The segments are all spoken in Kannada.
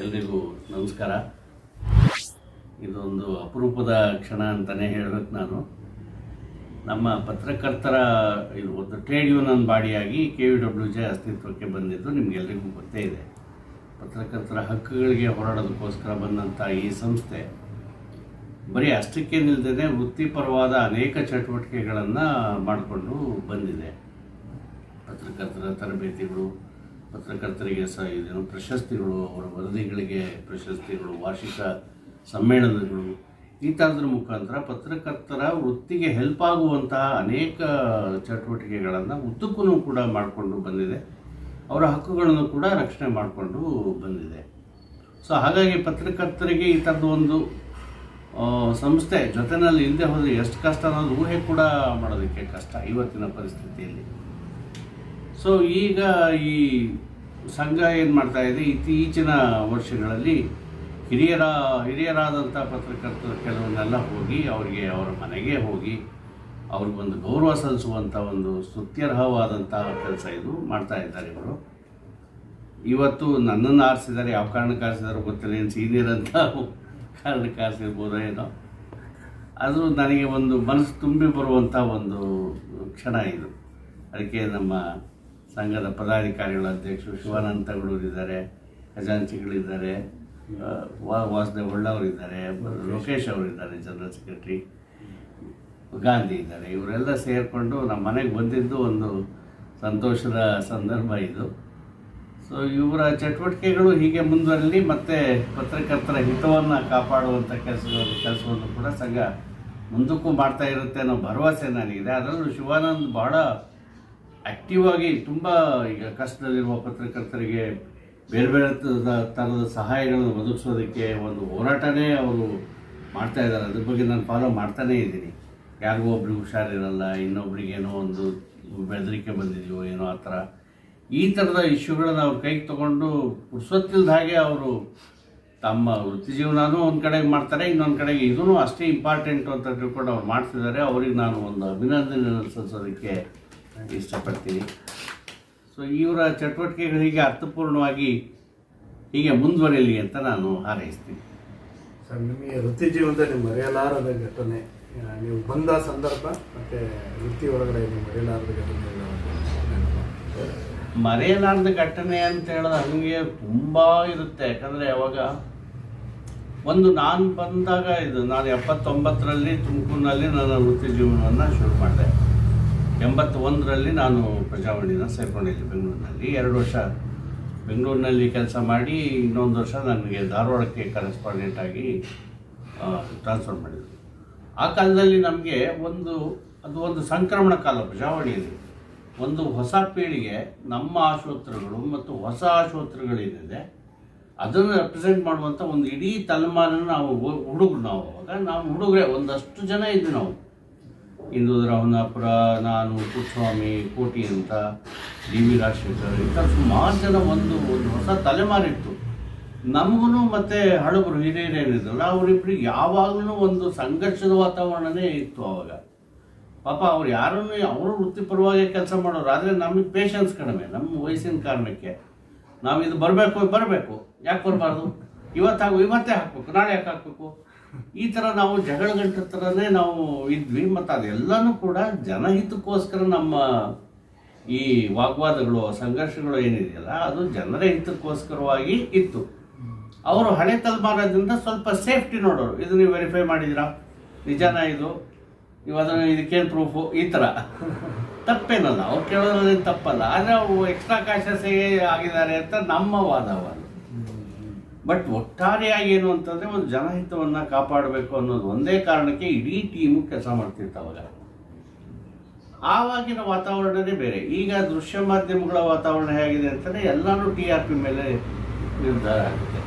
ಎಲ್ರಿಗೂ ನಮಸ್ಕಾರ. ಇದೊಂದು ಅಪರೂಪದ ಕ್ಷಣ ಅಂತಲೇ ಹೇಳಬೇಕು ನಾನು. ನಮ್ಮ ಪತ್ರಕರ್ತರ, ಇದು ಒಂದು ಟ್ರೇಡ್ ಯೂನಿಯನ್ ಬಾಡಿಯಾಗಿ ಕೆ ವಿ ಡಬ್ಲ್ಯೂ ಜೆ ಅಸ್ತಿತ್ವಕ್ಕೆ ಬಂದಿದ್ದು ನಿಮಗೆಲ್ಲರಿಗೂ ಗೊತ್ತೇ ಇದೆ. ಪತ್ರಕರ್ತರ ಹಕ್ಕುಗಳಿಗೆ ಹೋರಾಡೋದಕ್ಕೋಸ್ಕರ ಬಂದಂಥ ಈ ಸಂಸ್ಥೆ ಬರೀ ಅಷ್ಟಕ್ಕೆ ನಿಲ್ಲದೇ ವೃತ್ತಿಪರವಾದ ಅನೇಕ ಚಟುವಟಿಕೆಗಳನ್ನು ಮಾಡಿಕೊಂಡು ಬಂದಿದೆ. ಪತ್ರಕರ್ತರ ತರಬೇತಿಗಳು ಪತ್ರಕರ್ತರಿಗೆ ಸಹ ಇದೇನು ಪ್ರಶಸ್ತಿಗಳು, ಅವರ ವರದಿಗಳಿಗೆ ಪ್ರಶಸ್ತಿಗಳು, ವಾರ್ಷಿಕ ಸಮ್ಮೇಳನಗಳು, ಈ ಥರದ್ರ ಮುಖಾಂತರ ಪತ್ರಕರ್ತರ ವೃತ್ತಿಗೆ ಹೆಲ್ಪ್ ಆಗುವಂತಹ ಅನೇಕ ಚಟುವಟಿಕೆಗಳನ್ನು ಉದ್ದಕ್ಕೂ ಕೂಡ ಮಾಡಿಕೊಂಡು ಬಂದಿದೆ. ಅವರ ಹಕ್ಕುಗಳನ್ನು ಕೂಡ ರಕ್ಷಣೆ ಮಾಡಿಕೊಂಡು ಬಂದಿದೆ. ಸೊ ಹಾಗಾಗಿ ಪತ್ರಕರ್ತರಿಗೆ ಈ ಥರದ ಒಂದು ಸಂಸ್ಥೆ ಜೊತೆನಲ್ಲಿ ಇಲ್ಲದೆ ಹೋದರೆ ಎಷ್ಟು ಕಷ್ಟ ಅನ್ನೋದು ಊಹೆ ಕೂಡ ಮಾಡೋದಕ್ಕೆ ಕಷ್ಟ ಇವತ್ತಿನ ಪರಿಸ್ಥಿತಿಯಲ್ಲಿ. ಸೊ ಈಗ ಈ ಸಂಘ ಏನು ಮಾಡ್ತಾ ಇದೆ? ಇತ್ತೀಚಿನ ವರ್ಷಗಳಲ್ಲಿ ಹಿರಿಯರ ಹಿರಿಯರಾದಂಥ ಪತ್ರಕರ್ತರು ಕೆಲವನ್ನೆಲ್ಲ ಹೋಗಿ ಅವರಿಗೆ ಅವರ ಮನೆಗೆ ಹೋಗಿ ಅವ್ರಿಗೊಂದು ಗೌರವ ಸಲ್ಲಿಸುವಂಥ ಒಂದು ಸ್ತುತ್ಯರ್ಹವಾದಂತಹ ಕೆಲಸ ಇದು ಮಾಡ್ತಾ ಇದ್ದಾರೆ ಇವರು. ಇವತ್ತು ನನ್ನನ್ನು ಆರಿಸಿದ್ದಾರೆ, ಯಾವ ಕಾರಣಕ್ಕೆ ಆರಿಸಿದಾರೋ ಗೊತ್ತಿಲ್ಲ. ಏನು ಸೀನಿಯರ್ ಅಂತ ಕಾರಣಕ್ಕೆ ಆರಿಸಿರ್ಬೋದೋ ಏನೋ. ಆದರೂ ನನಗೆ ಒಂದು ಮನಸ್ಸು ತುಂಬಿ ಬರುವಂಥ ಒಂದು ಕ್ಷಣ ಇದು. ಅದಕ್ಕೆ ನಮ್ಮ ಸಂಘದ ಪದಾಧಿಕಾರಿಗಳ ಅಧ್ಯಕ್ಷರು ಶಿವಾನಂದ ತಗಳೂರಿದ್ದಾರೆ ಖಜಾಂಚಿಗಳಿದ್ದಾರೆ ವಾಸುದೇವ್ ಒಳ್ಳವರಿದ್ದಾರೆ ಲೋಕೇಶ್ ಅವರಿದ್ದಾರೆ ಜನರಲ್ ಸೆಕ್ರೆಟರಿ, ಗಾಂಧಿ ಇದ್ದಾರೆ. ಇವರೆಲ್ಲ ಸೇರಿಕೊಂಡು ನಮ್ಮ ಮನೆಗೆ ಬಂದಿದ್ದು ಒಂದು ಸಂತೋಷದ ಸಂದರ್ಭ ಇದು. ಸೊ ಇವರ ಚಟುವಟಿಕೆಗಳು ಹೀಗೆ ಮುಂದುವರಲಿ, ಮತ್ತು ಪತ್ರಕರ್ತರ ಹಿತವನ್ನು ಕಾಪಾಡುವಂಥ ಕೆಲಸಗಳು, ಕೆಲಸವನ್ನು ಕೂಡ ಸಂಘ ಮುಂದಕ್ಕೂ ಮಾಡ್ತಾ ಇರುತ್ತೆ ಅನ್ನೋ ಭರವಸೆ ನನಗಿದೆ. ಅದರಲ್ಲೂ ಶಿವಾನಂದ್ ಬಹಳ ಆಕ್ಟಿವ್ ಆಗಿ ತುಂಬ ಈಗ ಕಷ್ಟದಲ್ಲಿರುವ ಪತ್ರಕರ್ತರಿಗೆ ಬೇರೆ ಬೇರೆ ಥರದ ಸಹಾಯಗಳನ್ನು ಒದಗಿಸೋದಕ್ಕೆ ಒಂದು ಹೋರಾಟನೇ ಅವರು ಮಾಡ್ತಾ ಇದ್ದಾರೆ. ಅದ್ರ ಬಗ್ಗೆ ನಾನು ಫಾಲೋ ಮಾಡ್ತಾನೇ ಇದ್ದೀನಿ. ಯಾರಿಗೂ ಒಬ್ರಿಗೆ ಹುಷಾರಿರಲ್ಲ, ಇನ್ನೊಬ್ರಿಗೆ ಏನೋ ಒಂದು ಬೆದರಿಕೆ ಬಂದಿದೆಯೋ ಏನೋ ಆ ಥರ. ಈ ಥರದ ಇಶ್ಯೂಗಳನ್ನ ಅವ್ರ ಕೈಗೆ ತೊಗೊಂಡು ಪುರ್ಸೊತ್ತಿಲ್ದ ಹಾಗೆ ಅವರು ತಮ್ಮ ವೃತ್ತಿ ಜೀವನನೂ ಒಂದು ಕಡೆಗೆ ಮಾಡ್ತಾರೆ, ಇನ್ನೊಂದು ಕಡೆಗೆ ಇದೂ ಅಷ್ಟೇ ಇಂಪಾರ್ಟೆಂಟು ಅಂತ ತಿಳ್ಕೊಂಡು ಅವ್ರು ಮಾಡ್ತಿದ್ದಾರೆ. ಅವ್ರಿಗೆ ನಾನು ಒಂದು ಅಭಿನಂದನೆ ಸಲ್ಲಿಸೋದಕ್ಕೆ ಇಷ್ಟಪಡ್ತೀನಿ ಸೊ ಇವರ ಚಟುವಟಿಕೆಗಳು ಹೀಗೆ ಅರ್ಥಪೂರ್ಣವಾಗಿ ಹೀಗೆ ಮುಂದುವರಿಯಲಿ ಅಂತ ನಾನು ಹಾರೈಸ್ತೀನಿ. ಸರ್ ನಿಮಗೆ ವೃತ್ತಿ ಜೀವನದಲ್ಲಿ ಮರೆಯಲಾರದ ಘಟನೆ ನೀವು ಬಂದ ಸಂದರ್ಭ ಮತ್ತೆ ವೃತ್ತಿ ಒಳಗಡೆ ನೀವು ಮರೆಯಲಾರದ ಘಟನೆ ಮರೆಯಲಾರದ ಘಟನೆ ಅಂತ ಹೇಳಿದ್ರೆ ಹಂಗೆ ತುಂಬ ಇರುತ್ತೆ. ಯಾಕಂದರೆ ಅವಾಗ ಒಂದು ನಾನು ಬಂದಾಗ ಇದು ನಾನು ಎಪ್ಪತ್ತೊಂಬತ್ತರಲ್ಲಿ ತುಮಕೂರಿನಲ್ಲಿ ನನ್ನ ವೃತ್ತಿ ಜೀವನವನ್ನು ಶುರು ಮಾಡಿದೆ. ಎಂಬತ್ತೊಂದರಲ್ಲಿ ನಾನು ಪ್ರಜಾವಾಣಿನ ಸೇರ್ಕೊಂಡಿದ್ದೆ ಬೆಂಗಳೂರಿನಲ್ಲಿ. ಎರಡು ವರ್ಷ ಬೆಂಗಳೂರಿನಲ್ಲಿ ಕೆಲಸ ಮಾಡಿ, ಇನ್ನೊಂದು ವರ್ಷ ನನಗೆ ಧಾರವಾಡಕ್ಕೆ ಕರೆಸ್ಪಾಂಡೆಂಟ್ ಆಗಿ ಟ್ರಾನ್ಸ್ಫರ್ ಮಾಡಿದ್ರು. ಆ ಕಾಲದಲ್ಲಿ ನಮಗೆ ಒಂದು, ಅದು ಒಂದು ಸಂಕ್ರಮಣ ಕಾಲ ಪ್ರಜಾವಾಣಿಯಲ್ಲಿ. ಒಂದು ಹೊಸ ಪೀಳಿಗೆ ನಮ್ಮ ಆಶೋತ್ತರಗಳು ಮತ್ತು ಹೊಸ ಆಶೋತ್ತರಗಳೇನಿದೆ ಅದನ್ನು ರೆಪ್ರೆಸೆಂಟ್ ಮಾಡುವಂಥ ಒಂದು ಇಡೀ ತಲೆಮಾರನ್ನು ನಾವು ಹುಡುಗರು ನಾವು ಅವಾಗ, ನಾವು ಹುಡುಗರೆ ಒಂದಷ್ಟು ಜನ ಇದ್ವಿ ನಾವು. ಇಂದು ರಾಮನಾಪುರ ನಾನು, ಪುಟ್ಟಸ್ವಾಮಿ, ಕೋಟಿ ಅಂತ ಡಿ ವಿ ರಾಜಶೇಖರ್ ಇಂಥ ಸುಮಾರು ಜನ ಒಂದು ಒಂದು ಹೊಸ ತಲೆಮಾರಿತ್ತು. ನಮಗೂ ಮತ್ತು ಹಳಬರು ಹಿರಿಯರೇನಿದ್ರಲ್ಲ ಅವರಿಬ್ಬರಿಗೆ ಯಾವಾಗಲೂ ಒಂದು ಸಂಘರ್ಷದ ವಾತಾವರಣನೇ ಇತ್ತು ಅವಾಗ. ಪಾಪ ಅವ್ರು ಯಾರನ್ನು, ಅವರು ವೃತ್ತಿಪರವಾಗಿ ಕೆಲಸ ಮಾಡೋರು, ಆದರೆ ನಮಗೆ ಪೇಷನ್ಸ್ ಕಡಿಮೆ ನಮ್ಮ ವಯಸ್ಸಿನ ಕಾರಣಕ್ಕೆ. ನಾವು ಇದು ಬರಬೇಕು ಬರಬೇಕು. ಯಾಕೆ ಬರಬಾರ್ದು? ಇವತ್ತಾಗು, ಇವತ್ತೇ ಹಾಕ್ಬೇಕು, ನಾಳೆ ಯಾಕೆ ಹಾಕ್ಬೇಕು? ಈ ಥರ ನಾವು ಜಗಳ ಗಂಟೆ ಥರನೇ ನಾವು ಇದ್ವಿ, ಮತ್ತು ಅದೆಲ್ಲನೂ ಕೂಡ ಜನಹಿತಕ್ಕೋಸ್ಕರ ನಮ್ಮ ಈ ವಾಗ್ವಾದಗಳು, ಸಂಘರ್ಷಗಳು ಏನಿದೆಯಲ್ಲ, ಅದು ಜನರ ಹಿತಕ್ಕೋಸ್ಕರವಾಗಿ ಇತ್ತು. ಅವರು ಹಳೆ ತಲೆಮಾರದಿಂದ ಸ್ವಲ್ಪ ಸೇಫ್ಟಿ ನೋಡೋರು. ಇದು ನೀವು ವೆರಿಫೈ ಮಾಡಿದಿರಾ ನಿಜಾನ ಇದು? ಅದನ್ನು ಇದಕ್ಕೇನು ಪ್ರೂಫು? ಈ ಥರ ತಪ್ಪೇನಲ್ಲ. ಅವ್ರು ಕೇಳೋದ್ರಲ್ಲಿ ತಪ್ಪಲ್ಲ. ಆದರೆ ಅವು ಎಕ್ಸ್ಟ್ರಾ ಕಾಶಸ್ ಆಗಿದ್ದಾರೆ ಅಂತ ನಮ್ಮ ವಾದವಾದ ಬಟ್ ಒಟ್ಟಾರೆಯಾಗಿ ಏನು ಅಂತಂದರೆ ಒಂದು ಜನಹಿತವನ್ನು ಕಾಪಾಡಬೇಕು ಅನ್ನೋದು ಒಂದೇ ಕಾರಣಕ್ಕೆ ಇಡೀ ಟೀಮು ಕೆಲಸ ಮಾಡ್ತಿತ್ತು ಅವಾಗ. ಆವಾಗಿನ ವಾತಾವರಣನೇ ಬೇರೆ. ಈಗ ದೃಶ್ಯ ಮಾಧ್ಯಮಗಳ ವಾತಾವರಣ ಹೇಗಿದೆ ಅಂತಂದರೆ ಎಲ್ಲರೂ ಟಿ ಆರ್ ಪಿ ಮೇಲೆ ನಿರ್ಧಾರ ಆಗುತ್ತೆ.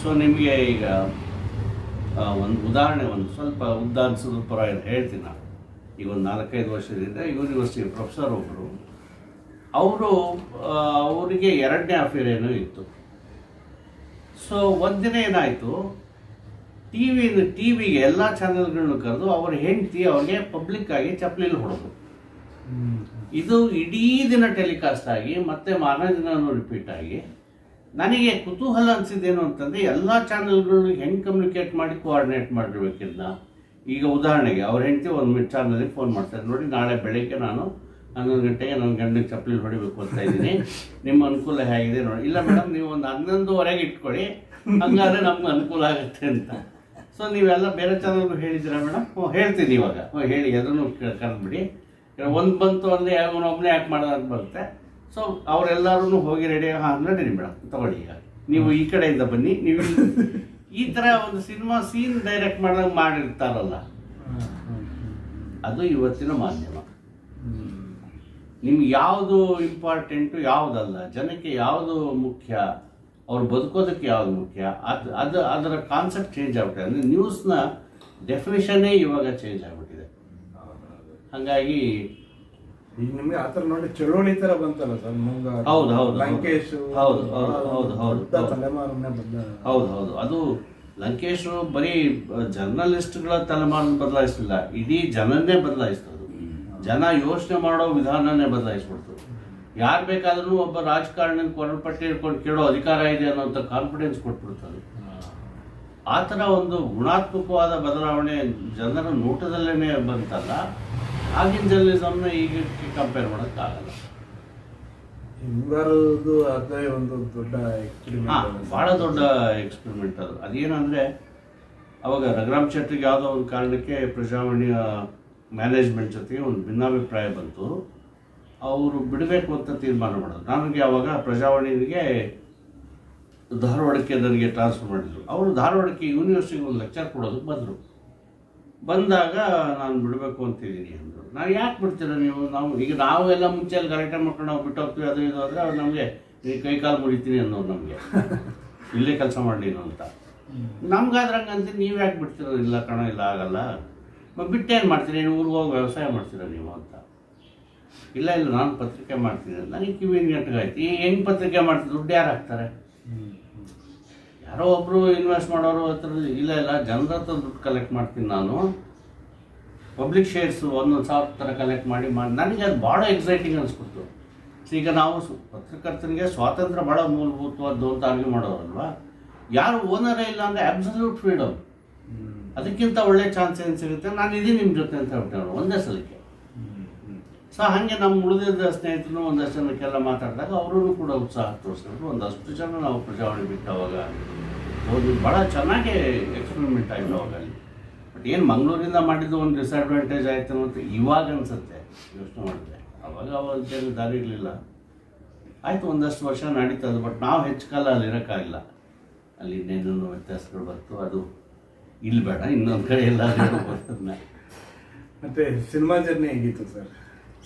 ಸೊ ನಿಮಗೆ ಈಗ ಒಂದು ಉದಾಹರಣೆ ಒಂದು ಸ್ವಲ್ಪ ಉದ್ದಾನಿಸಿದ ಪರ ಹೇಳ್ತೀನಿ ನಾನು. ಈಗ ಒಂದು ನಾಲ್ಕೈದು ವರ್ಷದಿಂದ ಯೂನಿವರ್ಸಿಟಿ ಪ್ರೊಫೆಸರ್ ಒಬ್ಬರು ಅವರು ಅವರಿಗೆ ಎರಡನೇ ಅಫೇರ್ ಏನೋ ಇತ್ತು. ಸೊ ಒಂದಿನ ಏನಾಯಿತು? ಟಿ ವಿ ಟಿ ವಿಗೆ ಎಲ್ಲ ಚಾನೆಲ್ಗಳನ್ನ ಕರೆದು ಅವ್ರ ಹೆಂಡತಿ ಅವ್ರಿಗೆ ಪಬ್ಲಿಕ್ ಆಗಿ ಚಪ್ಪಲಿಲಿ ಹೊಡೆದು ಇದು ಇಡೀ ದಿನ ಟೆಲಿಕಾಸ್ಟ್ ಆಗಿ ಮತ್ತೆ ಮಾರನೇ ದಿನನೂ ರಿಪೀಟ್ ಆಗಿ ನನಗೆ ಕುತೂಹಲ ಅನ್ಸಿದ್ದೇನು ಅಂತಂದ್ರೆ ಎಲ್ಲ ಚಾನೆಲ್ಗಳನ್ನ ಹೆಂಗೆ ಕಮ್ಯುನಿಕೇಟ್ ಮಾಡಿ ಕೋಆರ್ಡಿನೇಟ್ ಮಾಡಿರ್ಬೇಕಿದ್ನ ಈಗ ಉದಾಹರಣೆಗೆ ಅವ್ರ ಹೆಂಡತಿ ಒಂದು ಚಾನಲ್ಗೆ ಫೋನ್ ಮಾಡ್ತಾರೆ ನೋಡಿ ನಾಳೆ ಬೆಳಗ್ಗೆ ನಾನು ಹನ್ನೊಂದು ಗಂಟೆಗೆ ನನ್ನ ಗಂಡನ ಚಪ್ಪಲಿ ಹೊಡಿಬೇಕು ಅಂತ ಇದ್ದೀನಿ. ನಿಮ್ಮ ಅನುಕೂಲ ಹೇಗಿದೆ ನೋಡಿ. ಇಲ್ಲ ಮೇಡಮ್ ನೀವು ಒಂದು ಹನ್ನೊಂದುವರೆಗೆ ಇಟ್ಕೊಳ್ಳಿ. ಹಂಗಾದ್ರೆ ನಮ್ಗೆ ಅನುಕೂಲ ಆಗುತ್ತೆ ಅಂತ. ಸೊ ನೀವೆಲ್ಲ ಬೇರೆ ಚಾನಲ್ಗೂ ಹೇಳಿದ್ದೀರಾ ಮೇಡಮ್? ಹ್ಞೂ ಹೇಳ್ತೀನಿ ಇವಾಗ. ಹ್ಞೂ ಹೇಳಿ. ಅದನ್ನು ಕರೆದ್ಬಿಡಿ. ಒಂದು ಬಂತು ಅಂದರೆ ಒಬ್ಬನೇ ಯಾಕೆ ಮಾಡೋದು ಅಂತ ಬರುತ್ತೆ. ಸೊ ಅವರೆಲ್ಲರೂ ಹೋಗಿ ರೆಡಿ ಹಾಂ ನಡೀರಿ ಮೇಡಮ್. ತಗೊಳ್ಳಿ ಈಗ. ನೀವು ಈ ಕಡೆಯಿಂದ ಬನ್ನಿ. ನೀವು ಈ ಥರ ಒಂದು ಸಿನಿಮಾ ಸೀನ್ ಡೈರೆಕ್ಟ್ ಮಾಡಿದಾಗ ಮಾಡಿರ್ತಾರಲ್ಲ. ಅದು ಇವತ್ತಿನ ಮಾಧ್ಯಮ. ನಿಮ್ಗೆ ಯಾವುದು ಇಂಪಾರ್ಟೆಂಟು ಯಾವುದಲ್ಲ? ಜನಕ್ಕೆ ಯಾವುದು ಮುಖ್ಯ? ಅವ್ರು ಬದುಕೋದಕ್ಕೆ ಯಾವುದು ಮುಖ್ಯ? ಅದು ಅದು ಅದರ ಕಾನ್ಸೆಪ್ಟ್ ಚೇಂಜ್ ಆಗ್ಬಿಟ್ಟಿದೆ. ಅಂದರೆ ನ್ಯೂಸ್ನ ಡೆಫಿನೇಷನ್ನೇ ಇವಾಗ ಚೇಂಜ್ ಆಗಿಬಿಟ್ಟಿದೆ. ಹಾಗಾಗಿ ಈಗ ನಿಮಗೆ ಆ ಥರ ನೋಡಿ ಚಳುವಳಿ ಥರ ಬಂತಲ್ಲ ಸರ್? ಹೌದು, ಹೌದು. ಲಂಕೇಶ್ ಹೌದು, ಹೌದು, ಹೌದು, ಹೌದು, ಹೌದು. ತಲೆಮಾರನ್ನೇ ಬಂದ ಹೌದು ಹೌದು. ಅದು ಲಂಕೇಶ್ ಬರೀ ಜರ್ನಲಿಸ್ಟ್ಗಳ ತಲೆಮಾರನ್ನು ಬದಲಾಯಿಸಲಿಲ್ಲ. ಇಡೀ ಜನನ್ನೇ ಬದಲಾಯಿಸ್ತದು ಜನ ಯೋಚನೆ ಮಾಡೋ ವಿಧಾನನೇ ಬದಲಾಯಿಸ್ಬಿಡ್ತು. ಯಾರು ಬೇಕಾದ್ರೂ ಒಬ್ಬ ರಾಜಕಾರಣಿ ಕೊರಪಟ್ಟಿ ಹಿಡ್ಕೊಂಡು ಕೇಳೋ ಅಧಿಕಾರ ಇದೆ ಅನ್ನೋಂಥ ಕಾನ್ಫಿಡೆನ್ಸ್ ಕೊಟ್ಬಿಡ್ತಾರೆ ಆ ಥರ ಒಂದು ಗುಣಾತ್ಮಕವಾದ ಬದಲಾವಣೆ ಜನರ ನೋಟದಲ್ಲೇ ಬಂತಲ್ಲ ಆಗಿನ ಜರ್ನಲಿಸಮ್ನ ಈಗ ಕಂಪೇರ್ ಮಾಡೋಕ್ಕಾಗಲ್ಲ. ಹಿಂಗಾರದು ಅದೇ ಒಂದು ದೊಡ್ಡ ಎಕ್ಸ್ಪೆರಿಮೆಂಟ್ ಭಾಳ ದೊಡ್ಡ ಎಕ್ಸ್ಪೆರಿಮೆಂಟ್ ಅದು. ಅದೇನಂದರೆ ಅವಾಗ ರಘುರಾಮ್ ಶೆಟ್ಟಿಗೆ ಯಾವುದೋ ಒಂದು ಕಾರಣಕ್ಕೆ ಪ್ರಜಾವಾಣಿಯ ಮ್ಯಾನೇಜ್ಮೆಂಟ್ ಜೊತೆಗೆ ಒಂದು ಭಿನ್ನಾಭಿಪ್ರಾಯ ಬಂತು. ಅವರು ಬಿಡಬೇಕು ಅಂತ ತೀರ್ಮಾನ ಮಾಡೋದು. ನನಗೆ ಅವಾಗ ಪ್ರಜಾವಾಣಿಗೆ ಧಾರವಾಡಕ್ಕೆ ನನಗೆ ಟ್ರಾನ್ಸ್ಫರ್ ಮಾಡಿದರು. ಅವರು ಧಾರವಾಡಕ್ಕೆ ಯೂನಿವರ್ಸಿಟಿಗೆ ಒಂದು ಲೆಕ್ಚರ್ ಕೊಡೋದಕ್ಕೆ ಬಂದರು. ಬಂದಾಗ ನಾನು ಬಿಡಬೇಕು ಅಂತಿದ್ದೀನಿ ಅಂದರು. ನಾನು ಯಾಕೆ ಬಿಡ್ತೀರ ನೀವು? ನಾವು ಈಗ ನಾವು ಎಲ್ಲ ಮುಂಚೆ ಅಲ್ಲಿ ಗಲಾಟೆ ಮಾಡ್ಕೊಂಡು ನಾವು ಬಿಟ್ಟು ಹೋಗ್ತೀವಿ ಅದು ಇದು ಅಂದರೆ ಅವ್ರು ನಮಗೆ ನೀವು ಕೈ ಕಾಲು ಮುರಿತೀನಿ ಅನ್ನೋರು ನಮಗೆ. ಇಲ್ಲೇ ಕೆಲಸ ಮಾಡಿ ನೀನು ಅಂತ. ನಮ್ಗಾದ್ರಂಗೆ ಅಂತ ನೀವು ಯಾಕೆ ಬಿಡ್ತೀರ? ಇಲ್ಲ ಕಣ ಇಲ್ಲ ಆಗಲ್ಲ. ಬಿಟ್ಟೇನು ಮಾಡ್ತೀರಿ? ನೀವು ಊರಿಗೆ ಹೋಗಿ ವ್ಯವಸಾಯ ಮಾಡ್ತೀರಾ ನೀವು ಅಂತ? ಇಲ್ಲ ಇಲ್ಲ, ನಾನು ಪತ್ರಿಕೆ ಮಾಡ್ತೀನಿ. ನನಗೆ ಕಿವಿ ಗಂಟೆಗಾಯ್ತು ಈ ಹೆಂಗೆ ಪತ್ರಿಕೆ ಮಾಡ್ತೀನಿ ದುಡ್ಡು ಯಾರು ಹಾಕ್ತಾರೆ? ಯಾರೋ ಒಬ್ಬರು ಇನ್ವೆಸ್ಟ್ ಮಾಡೋರು ಹತ್ರ ಇಲ್ಲ ಇಲ್ಲ, ಜನರ ಹತ್ರ ದುಡ್ಡು ಕಲೆಕ್ಟ್ ಮಾಡ್ತೀನಿ ನಾನು. ಪಬ್ಲಿಕ್ ಶೇರ್ಸು ಒಂದೊಂದು ಸಾವಿರ ಥರ ಕಲೆಕ್ಟ್ ಮಾಡಿ ಮಾಡಿ. ನನಗೆ ಅದು ಭಾಳ ಎಕ್ಸೈಟಿಂಗ್ ಅನಿಸ್ಬಿಡ್ತು. ಈಗ ನಾವು ಪತ್ರಕರ್ತನಿಗೆ ಸ್ವಾತಂತ್ರ್ಯ ಭಾಳ ಮೂಲಭೂತವಾದ್ದು ಅಂತ ಆರ್ಗ್ಯೂ ಮಾಡೋರಲ್ವಾ? ಯಾರು ಓನರೇ ಇಲ್ಲ ಅಂದರೆ ಅಬ್ಸಲ್ಯೂಟ್ ಫ್ರೀಡಮ್ ಅದಕ್ಕಿಂತ ಒಳ್ಳೆ ಚಾನ್ಸ್ ಏನು ಸಿಗುತ್ತೆ? ನಾನು ಇದೀನಿ ನಿಮ್ಮ ಜೊತೆ ಅಂತ ಹೇಳ್ಬಿಟ್ಟೆ ಅವರು ಒಂದೇ ಸಲಕ್ಕೆ. ಸೊ ಹಾಗೆ ನಮ್ಮ ಉಳಿದಿದ್ದ ಸ್ನೇಹಿತರು ಒಂದಷ್ಟು ಜನಕ್ಕೆಲ್ಲ ಮಾತಾಡಿದಾಗ ಅವರೂ ಕೂಡ ಉತ್ಸಾಹ ತೋರಿಸಿದ್ರು. ಒಂದಷ್ಟು ಜನ ನಾವು ಪ್ರಜಾವಾಣಿ ಬಿಟ್ಟು ಅವಾಗ ಹೋದ್ವಿ ಭಾಳ ಚೆನ್ನಾಗಿ ಎಕ್ಸ್ಪೆರಿಮೆಂಟ್ ಆಯಿತು ಅವಾಗ ಅಲ್ಲಿ. ಬಟ್ ಏನು ಮಂಗಳೂರಿಂದ ಮಾಡಿದ್ದು ಒಂದು ಡಿಸ್ಅಡ್ವಾಂಟೇಜ್ ಆಯಿತು ಅಂತ ಇವಾಗ ಅನ್ಸುತ್ತೆ. ಯೋಚನೆ ಮಾಡಿದ್ರೆ. ಅವಾಗ ಅವಾಗ ದಾರಿ ಇರಲಿಲ್ಲ. ಆಯಿತು, ಒಂದಷ್ಟು ವರ್ಷ ನಡೀತದೆ. ಬಟ್ ನಾವು ಹೆಚ್ಚು ಕಾಲ ಅಲ್ಲಿ ಇರೋಕ್ಕಾಗಿಲ್ಲ. ಅಲ್ಲಿ ಇನ್ನೇನೇನು ವ್ಯತ್ಯಾಸಗಳು ಬಂತು. ಅದು ಇಲ್ಲಿ ಬೇಡ ಇನ್ನೊಂದು ಕಡೆ ಎಲ್ಲ ಬರ್ತದನ್ನ ಮತ್ತೆ ಸಿನಿಮಾ ಜರ್ನಿ ಹೇಗಿತ್ತು ಸರ್?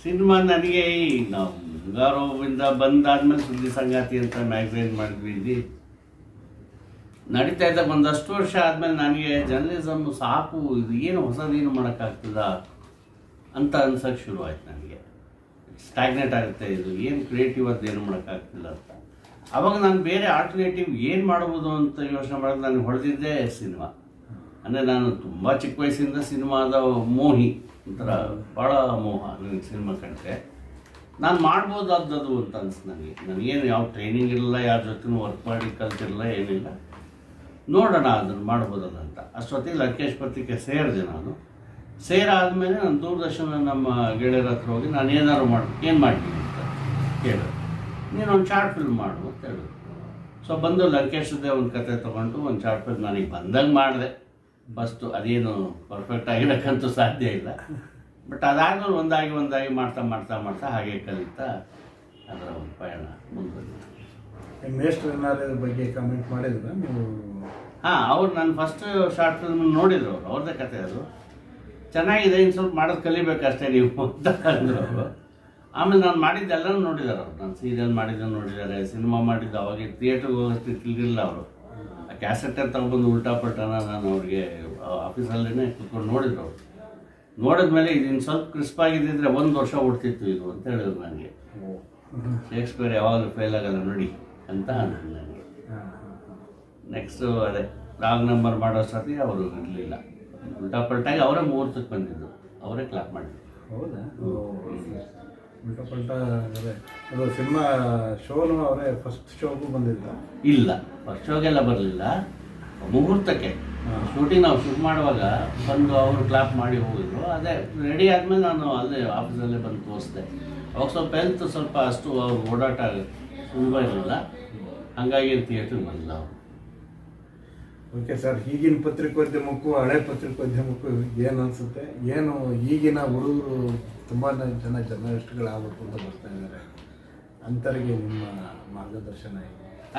ಸಿನಿಮಾ ನನಗೆ ಈ ನಾವು ಮುಂಗಾರೋವಿಂದ ಬಂದಾದ್ಮೇಲೆ ಸುದ್ದಿ ಸಂಗಾತಿ ಅಂತ ಮ್ಯಾಗಝೈನ್ ಮಾಡಿದ್ವಿ ಇಲ್ಲಿ. ನಡೀತಾ ಇದ್ದಾಗ ಒಂದಷ್ಟು ವರ್ಷ ಆದಮೇಲೆ ನನಗೆ ಜರ್ನಲಿಸಮ್ ಸಾಕು ಇದು ಏನು ಹೊಸದೇನು ಮಾಡೋಕ್ಕಾಗ್ತದ ಅಂತ ಅನ್ಸಕ್ಕೆ ಶುರು ಆಯ್ತು ನನಗೆ. ಸ್ಟ್ಯಾಗ್ನೆಟ್ ಆಗುತ್ತೆ ಇದು ಏನು ಕ್ರಿಯೇಟಿವ್ ಅದು ಏನು ಮಾಡೋಕ್ಕಾಗ್ತಿಲ್ಲ ಅಂತ. ಆವಾಗ ನಾನು ಬೇರೆ ಆಲ್ಟರ್ನೇಟಿವ್ ಏನು ಮಾಡ್ಬೋದು ಅಂತ ಯೋಚನೆ ಮಾಡೋದು ನಾನು ಹೊಡೆದಿದ್ದೇ ಸಿನಿಮಾ. ಅಂದರೆ ನಾನು ತುಂಬ ಚಿಕ್ಕ ವಯಸ್ಸಿಂದ ಸಿನಿಮಾದ ಮೋಹಿ, ಒಂಥರ ಭಾಳ ಮೋಹ ನನಗೆ ಸಿನಿಮಾ ಕಂಡ್ರೆ. ನಾನು ಮಾಡ್ಬೋದಾದದ್ದು ಅಂತ ಅನಿಸ್ತು ನನಗೆ, ನನಗೇನು ಯಾವ ಟ್ರೈನಿಂಗ್ ಇರಲಿಲ್ಲ ಯಾರ ಜೊತೆನೂ ವರ್ಕ್ ಮಾಡಿ ಕಲ್ತಿರಲಿಲ್ಲ, ಏನಿಲ್ಲ. ನೋಡೋಣ, ಅದನ್ನು ಮಾಡ್ಬೋದಲ್ಲ ಅಂತ. ಅಷ್ಟೊತ್ತಿಗೆ ಲಂಕೇಶ್ ಪತ್ರಿಕೆ ಸೇರಿದೆ ನಾನು. ಸೇರಾದಮೇಲೆ ನಾನು ದೂರದರ್ಶನ ನಮ್ಮ ಗೆಳೆಯರ ಹತ್ರ ಹೋಗಿ ನಾನು ಏನಾದ್ರು ಮಾಡಿ ಏನು ಮಾಡ್ತೀನಿ ಅಂತ ಕೇಳಿದೆ. ನೀನು ಒಂದು ಶಾರ್ಟ್ ಫಿಲ್ಮ್ ಮಾಡು ಅಂತ ಹೇಳಿದ್ರು. ಸೊ ಬಂದು ಲಂಕೇಶದ್ದೇ ಒಂದು ಕತೆ ತೊಗೊಂಡು ಒಂದು ಶಾರ್ಟ್ ಫಿಲ್ಮ್ ನನಗೆ ಬಂದಂಗೆ ಮಾಡಿದೆ. ಫಸ್ಟು ಅದೇನು ಪರ್ಫೆಕ್ಟ್ ಆಗಿರೋಕ್ಕಂತೂ ಸಾಧ್ಯ ಇಲ್ಲ. ಬಟ್ ಅದಾದ್ಮೇಲೆ ಒಂದಾಗಿ ಒಂದಾಗಿ ಮಾಡ್ತಾ ಮಾಡ್ತಾ ಮಾಡ್ತಾ ಹಾಗೆ ಕಲಿತಾ ಅದರ ಒಂದು ಪಯಣ ಮುಂದುವರಿತು. ನಿಮ್ಮ ಮೇಷ್ಟ್ರು ಏನಾದ್ರು ಬಗ್ಗೆ ಕಮೆಂಟ್ ಮಾಡಿದ್ರ ನೀವು? ಹಾಂ ಅವ್ರು ನಾನು ಫಸ್ಟ್ ಶಾರ್ಟ್ ಫಿಲ್ಮ್ ನೋಡಿದ್ರು ಅವರು ಅವ್ರದ್ದೇ ಕತೆ ಅದು. ಚೆನ್ನಾಗಿದೆ ಇನ್ನು ಸ್ವಲ್ಪ ಮಾಡೋದು ಕಲಿಬೇಕಷ್ಟೇ ನೀವು ಅಂತ ಅಂದರು ಅವರು. ಆಮೇಲೆ ನಾನು ಮಾಡಿದ್ದೆಲ್ಲನೂ ನೋಡಿದ್ದಾರೆ ಅವರು. ನಾನು ಸೀರಿಯಲ್ ಮಾಡಿದ್ದನ್ನು ನೋಡಿದ್ದಾರೆ ಸಿನಿಮಾ ಮಾಡಿದ್ದು ಅವಾಗ ಥಿಯೇಟ್ರಿಗೆ ಹೋಗೋಷ್ಟು ತಿಳಿದಿಲ್ಲ ಅವರು. ಆ ಅಂತ ತಗೊಂಡ್ಬಂದು ಉಲ್ಟಾ ಪಲ್ಟಾನ ನಾನು ಅವ್ರಿಗೆ ಆಫೀಸಲ್ಲೇ ಕುತ್ಕೊಂಡು ನೋಡಿದ್ರು ಅವರು. ನೋಡಿದ್ಮೇಲೆ ಮೇಲೆ ಇನ್ನು ಸ್ವಲ್ಪ ಕ್ರಿಸ್ಪ್ ಆಗಿದ್ದಿದ್ರೆ ಒಂದು ವರ್ಷ ಹುಡ್ತಿತ್ತು ಇದು ಅಂತ ಹೇಳಿದ್ರು ನನಗೆ. ಶೇಕ್ಸ್ಪಿಯರ್ ಯಾವಾಗಲೂ ಫೇಲ್ ಆಗಲ್ಲ ನೋಡಿ ಅಂತ ಅಂದರು ನನಗೆ. ನೆಕ್ಸ್ಟು ಅದೇ ರಾಂಗ್ ನಂಬರ್ ಮಾಡೋ ಸತಿ ಅವರು ಇರಲಿಲ್ಲ. ಉಲ್ಟಾ ಪಲ್ಟಾಗಿ ಅವರೇ ಮುಹೂರ್ತಕ್ಕೆ ಬಂದಿದ್ದು. ಅವರೇ ಕ್ಲಾಪ್ ಮಾಡಿದ್ರು. ಹೌದಾ? ಅದೇ ಅದು ಸಿನಿಮಾ ಶೋನು ಅವರೇ ಫಸ್ಟ್ ಶೋಗೂ ಬಂದಿದ್ದ ಇಲ್ಲ ಫಸ್ಟ್ ಶೋಗೆಲ್ಲ ಬರಲಿಲ್ಲ. ಮುಹೂರ್ತಕ್ಕೆ ಶೂಟಿಂಗ್ ನಾವು ಶೂಟ್ ಮಾಡುವಾಗ ಬಂದು ಅವರು ಕ್ಲಾಪ್ ಮಾಡಿ ಹೋಗಿದ್ರು. ಅದೇ ರೆಡಿ ಆದಮೇಲೆ ನಾನು ಅಲ್ಲೇ ಆಫೀಸಲ್ಲೇ ಬಂದು ತೋರಿಸ್ದೆ. ಅವಾಗ ಸ್ವಲ್ಪ ಹೆಲ್ತ್ ಸ್ವಲ್ಪ ಅಷ್ಟು ಅವ್ರು ಓಡಾಟ ಸುಲಭ ಇರಲಿಲ್ಲ. ಹಂಗಾಗಿ ಥಿಯೇಟ್ರಿಗೆ ಬಂದಿಲ್ಲ ಅವರು. ಓಕೆ ಸರ್, ಈಗಿನ ಪತ್ರಿಕೋದ್ಯಮಕ್ಕೂ ಹಳೆ ಪತ್ರಿಕೋದ್ಯಮಕ್ಕೂ ಏನು ಅನಿಸುತ್ತೆ? ಏನು ಈಗಿನ ಹುಡುಗರು ತುಂಬಾ ಜನ ಜರ್ನಲಿಸ್ಟ್ಗಳಾಗಬೇಕು ಅಂತ ಬರ್ತಾ ಇದ್ದಾರೆ ಅಂತರಿಗೆ ನಿಮ್ಮ ಮಾರ್ಗದರ್ಶನ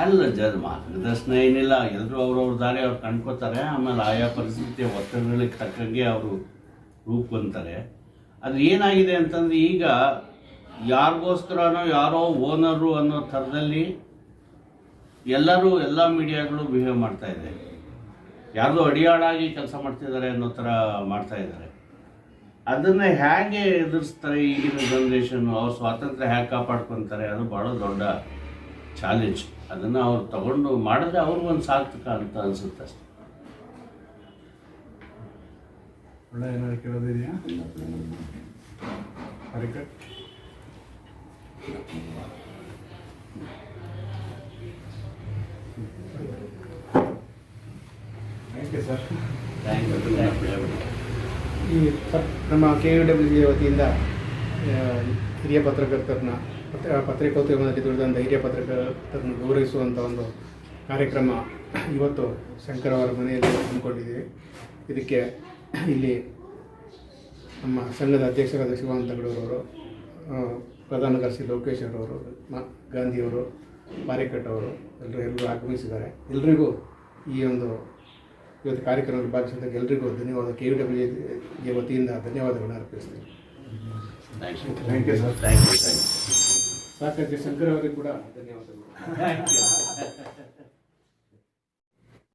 ಅಲ್ಲ ಜನ ಮಾರ್ಗದರ್ಶನ ಏನಿಲ್ಲ. ಎಲ್ಲರೂ ಅವ್ರವ್ರ ದಾರಿ ಅವ್ರು ಕಂಡ್ಕೋತಾರೆ. ಆಮೇಲೆ ಆಯಾ ಪರಿಸ್ಥಿತಿಯ ಒತ್ತಡಗಳಿಗೆ ತಕ್ಕಂಗೆ ಅವರು ರೂಪಂತಾರೆ ಅದು ಏನಾಗಿದೆ ಅಂತಂದ್ರೆ ಈಗ ಯಾರಿಗೋಸ್ಕರನೋ ಯಾರೋ ಓನರು ಅನ್ನೋ ಥರದಲ್ಲಿ ಎಲ್ಲರೂ ಎಲ್ಲ ಮೀಡಿಯಾಗಳು ಬಿಹೇವ್ ಮಾಡ್ತಾ ಇದೆ. ಯಾರ್ದೋ ಅಡಿಯಾಳಾಗಿ ಕೆಲಸ ಮಾಡ್ತಿದ್ದಾರೆ ಅನ್ನೋ ಥರ ಮಾಡ್ತಾ ಇದ್ದಾರೆ. ಅದನ್ನು ಹೇಗೆ ಎದುರಿಸ್ತಾರೆ ಈಗಿನ ಜನ್ರೇಷನ್ ಅವ್ರ ಸ್ವಾತಂತ್ರ್ಯ ಹೇಗೆ ಕಾಪಾಡ್ಕೊತಾರೆ? ಅದು ಭಾಳ ದೊಡ್ಡ ಚಾಲೆಂಜ್ ಅದನ್ನು ಅವ್ರು ತಗೊಂಡು ಮಾಡಿದ್ರೆ ಅವ್ರಿಗೊಂದು ಒಂದು ಸಾರ್ಥಕ ಅಂತ ಅನಿಸುತ್ತೆ ಅಷ್ಟೆ. ಒಳ್ಳೆ ಏನಾದ್ರು ಕೇಳೋದಿದೆಯಾ ಯು ಸರ್. ಈ ಸರ್ ನಮ್ಮ ಕೆ ಯು ಡಬ್ಲ್ಯೂ ವತಿಯಿಂದ ಹಿರಿಯ ಪತ್ರಕರ್ತರನ್ನ ಪತ್ರ ಪತ್ರಿಕೋದ್ಯಮದಲ್ಲಿ ದುಡಿದಂಥ ಹಿರಿಯ ಪತ್ರಕರ್ತರನ್ನು ಗೌರವಿಸುವಂಥ ಒಂದು ಕಾರ್ಯಕ್ರಮ ಇವತ್ತು ಶಂಕರ್ ಅವರ ಮನೆಯಲ್ಲಿ ಹಮ್ಮಿಕೊಂಡಿದ್ದೀವಿ. ಇದಕ್ಕೆ ಇಲ್ಲಿ ನಮ್ಮ ಸಂಘದ ಅಧ್ಯಕ್ಷರಾದ ಶಿವಾನಂದ ತಗಡೂರವರು ಆ, ಪ್ರಧಾನ ಕಾರ್ಯದರ್ಶಿ ಲೋಕೇಶ್ ಅವರವರು ಮ ಗಾಂಧಿಯವರು ಪಾರಿಕಟ್ ಅವರು ಎಲ್ಲರೂ ಎಲ್ಲರೂ ಆಗಮಿಸಿದ್ದಾರೆ. ಎಲ್ರಿಗೂ ಈ ಒಂದು ಇವತ್ತು ಕಾರ್ಯಕ್ರಮದಲ್ಲಿ ಭಾಗವಹಿಸಿದ್ದಕ್ಕೆ ಎಲ್ರಿಗೂ ಧನ್ಯವಾದ. ಕೆ ಯು ಡಬ್ಲ್ಯೂ ವತಿಯಿಂದ ಧನ್ಯವಾದಗಳನ್ನು ಅರ್ಪಿಸ್ತೀನಿ. Thank you sir. Thank you thank you ಸಾಕಷ್ಟು ಶಂಕರ್ ಅವರಿಗೆ ಕೂಡ ಧನ್ಯವಾದಗಳು. Thank you